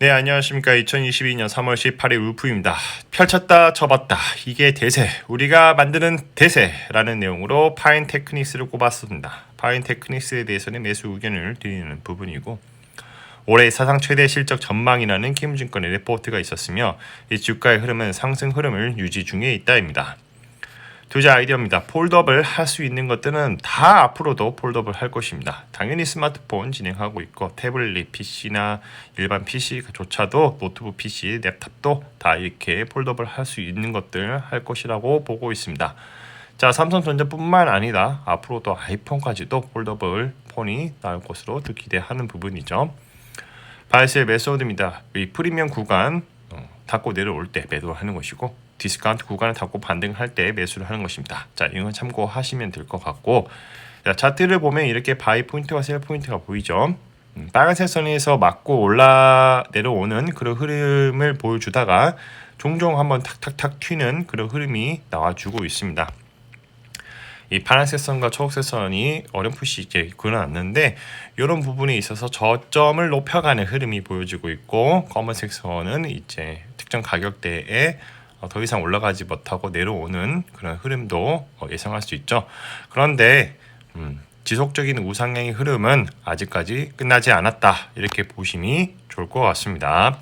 네, 안녕하십니까. 2022년 3월 18일 울프입니다. 펼쳤다, 접었다. 이게 대세. 우리가 만드는 대세라는 내용으로 파인 테크닉스를 꼽았습니다. 파인 테크닉스에 대해서는 매수 의견을 드리는 부분이고, 올해 사상 최대 실적 전망이라는 키움증권의 레포트가 있었으며, 이 주가의 흐름은 상승 흐름을 유지 중에 있다입니다. 투자 아이디어입니다. 폴더블 할 수 있는 것들은 다 앞으로도 폴더블 할 것입니다. 당연히 스마트폰 진행하고 있고 태블릿 PC나 일반 PC조차도 노트북 PC, 랩탑도 다 이렇게 폴더블 할 수 있는 것들 할 것이라고 보고 있습니다. 자, 삼성전자뿐만 아니라 앞으로도 아이폰까지도 폴더블 폰이 나올 것으로 또 기대하는 부분이죠. 바이스의 메소드입니다. 이 프리미엄 구간 어, 닫고 내려올 때 매도하는 것이고 디스카운트 구간을 닫고 반등할 때 매수를 하는 것입니다. 자, 이건 참고하시면 될 것 같고 자, 차트를 보면 이렇게 바이 포인트와 셀 포인트가 보이죠. 음, 빨간색 선에서 맞고 올라 내려오는 그런 흐름을 보여주다가 종종 한번 탁탁탁 튀는 그런 흐름이 나와주고 있습니다. 이 파란색 선과 초록색 선이 어렴풋이 이제 그어놨는데 이런 부분에 있어서 저점을 높여가는 흐름이 보여지고 있고 검은색 선은 이제 특정 가격대에 어, 더 이상 올라가지 못하고 내려오는 그런 흐름도 어, 예상할 수 있죠. 그런데 음, 지속적인 우상향의 흐름은 아직까지 끝나지 않았다 이렇게 보심이 좋을 것 같습니다.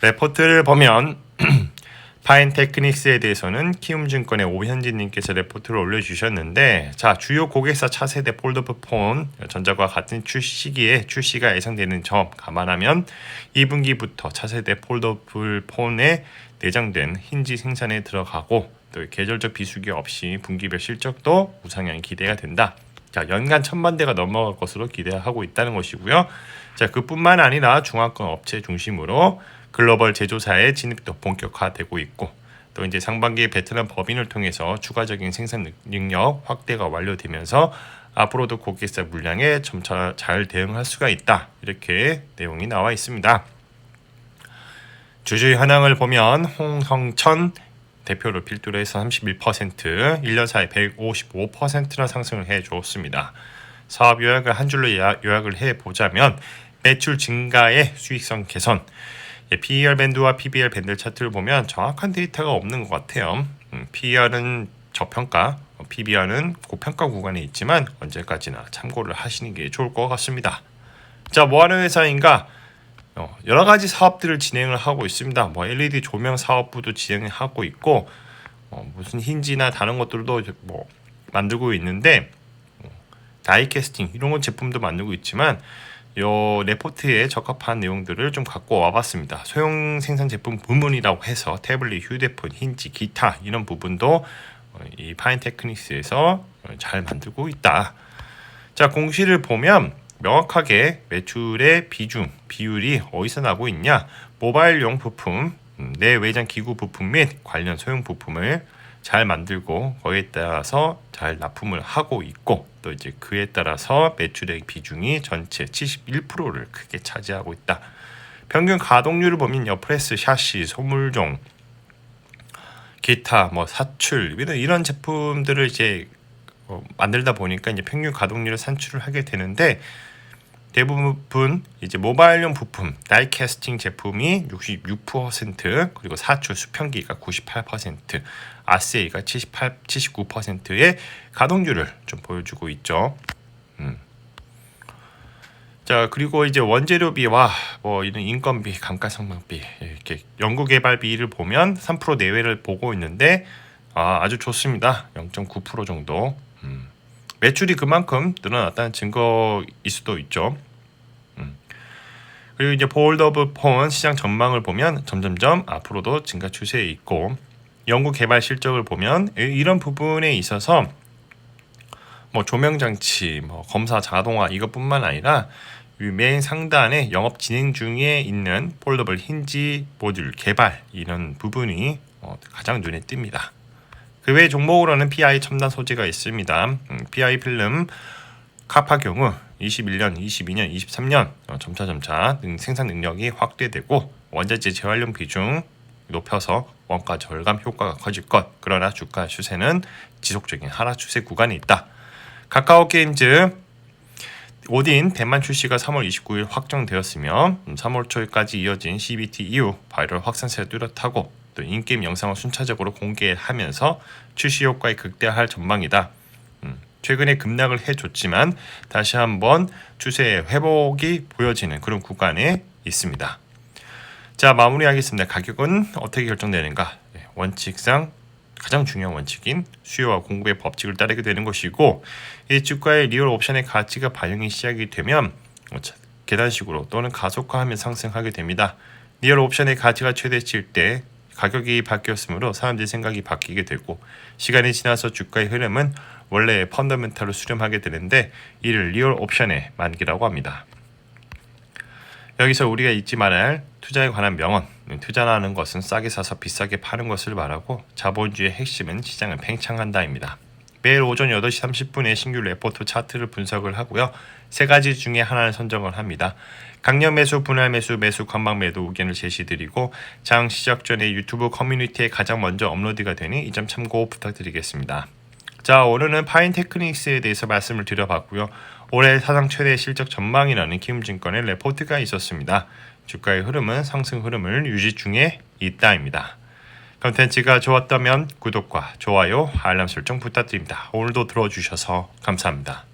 레포트를 보면 파인 테크닉스에 대해서는 키움증권의 오현진님께서 레포트를 올려주셨는데 자 주요 고객사 차세대 폴더블 폰 전자과 같은 출시 시기에 출시가 예상되는 점 감안하면 2분기부터 차세대 폴더블 폰에 내장된 힌지 생산에 들어가고 또 계절적 비수기 없이 분기별 실적도 우상향 기대가 된다. 자 연간 천만 대가 넘어갈 것으로 기대하고 있다는 것이고요. 자 그뿐만 아니라 중화권 업체 중심으로 글로벌 제조사의 진입도 본격화되고 있고 또 이제 상반기 베트남 법인을 통해서 추가적인 생산 능력 확대가 완료되면서 앞으로도 고객사 물량에 점차 잘 대응할 수가 있다 이렇게 내용이 나와 있습니다. 주주의 현황을 보면 홍성천 대표를 필두로 해서 31%, 1년 사이 155%나 상승을 해줬습니다. 사업 요약을 한 줄로 요약을 해보자면 매출 증가의 수익성 개선, PER 밴드와 PBR 밴드 차트를 보면 정확한 데이터가 없는 것 같아요. 음, PER은 저평가, PBR은 고평가 구간에 있지만 언제까지나 참고를 하시는 게 좋을 것 같습니다. 자, 뭐하는 회사인가? 어, 여러 가지 사업들을 진행을 하고 있습니다. 뭐 LED 조명 사업부도 진행하고 있고 어, 무슨 힌지나 다른 것들도 뭐 만들고 있는데 어, 다이캐스팅 이런 것 제품도 만들고 있지만 요 레포트에 적합한 내용들을 좀 갖고 와봤습니다. 소형 생산 제품 부문이라고 해서 태블릿, 휴대폰, 힌지, 기타 이런 부분도 어, 이 파인 테크닉스에서 잘 만들고 있다. 자 공시를 보면 명확하게 매출의 비중, 비율이 어디서 나고 있냐? 모바일용 부품, 음, 내외장 기구 부품 및 관련 소형 부품을 잘 만들고 거기에 따라서 잘 납품을 하고 있고 또 이제 그에 따라서 매출의 비중이 전체 71%를 크게 차지하고 있다. 평균 가동률을 보면 요. 프레스, 샤시, 소물종, 기타, 뭐 사출 이런 이런 제품들을 이제 어, 만들다 보니까 이제 평균 가동률을 산출을 하게 되는데 대부분 이제 모바일용 부품, 다이캐스팅 제품이 66% 그리고 사출 수평기가 98%, 아세이가 78, 79%의 가동률을 좀 보여주고 있죠. 음. 자 그리고 이제 원재료비와 뭐 이런 인건비, 감가상각비 이렇게 연구개발비를 보면 3% 내외를 보고 있는데 아, 아주 좋습니다. 0.9% 정도. 음. 매출이 그만큼 늘어났다는 증거일 수도 있죠. 음. 그리고 이제 폴더블 폰 시장 전망을 보면 점점점 앞으로도 증가 추세에 있고 연구 개발 실적을 보면 이런 부분에 있어서 뭐 조명 장치, 뭐 검사 자동화 이것뿐만 아니라 메인 상단에 영업 진행 중에 있는 폴더블 힌지 모듈 개발 이런 부분이 어, 가장 눈에 띕니다. 그 외 종목으로는 PI 첨단 소재가 있습니다. 음, PI 필름 카파 경우 21년, 22년, 23년 점차 점차 생산 능력이 확대되고 원자재 재활용 비중 높여서 원가 절감 효과가 커질 것. 그러나 주가 추세는 지속적인 하락 추세 구간이 있다. 카카오 게임즈 오딘 대만 출시가 3월 29일 확정되었으며 3월 초까지 이어진 CBT 이후 바이럴 확산세가 뚜렷하고 또 인게임 영상을 순차적으로 공개하면서 출시 효과에 극대화할 전망이다. 음, 최근에 급락을 해줬지만 다시 한번 추세의 회복이 보여지는 그런 구간에 있습니다. 자 마무리하겠습니다. 가격은 어떻게 결정되는가? 네, 원칙상 가장 중요한 원칙인 수요와 공급의 법칙을 따르게 되는 것이고 이 주가의 리얼 옵션의 가치가 반영이 시작이 되면 어, 자, 계단식으로 또는 가속화하면 상승하게 됩니다. 리얼 옵션의 가치가 최대치일 때 가격이 바뀌었으므로 사람들의 생각이 바뀌게 되고 시간이 지나서 주가의 흐름은 원래 펀더멘탈로 수렴하게 되는데 이를 리얼 옵션의 만기라고 합니다. 여기서 우리가 잊지 말아야 할 투자에 관한 명언. 투자라는 것은 싸게 사서 비싸게 파는 것을 말하고 자본주의의 핵심은 시장을 팽창한다입니다. 매일 오전 8시 30분에 신규 레포트 차트를 분석을 하고요. 세 가지 중에 하나를 선정을 합니다. 강력 매수, 분할 매수, 매수, 관망 매도 의견을 제시드리고 장 시작 전에 유튜브 커뮤니티에 가장 먼저 업로드가 되니 이 점 참고 부탁드리겠습니다. 자 오늘은 파인 테크닉스에 대해서 말씀을 드려봤고요. 올해 사상 최대 실적 전망이라는 키움증권의 레포트가 있었습니다. 주가의 흐름은 상승 흐름을 유지 중에 있다입니다. 컨텐츠가 좋았다면 구독과 좋아요, 알람 설정 부탁드립니다. 오늘도 들어주셔서 감사합니다.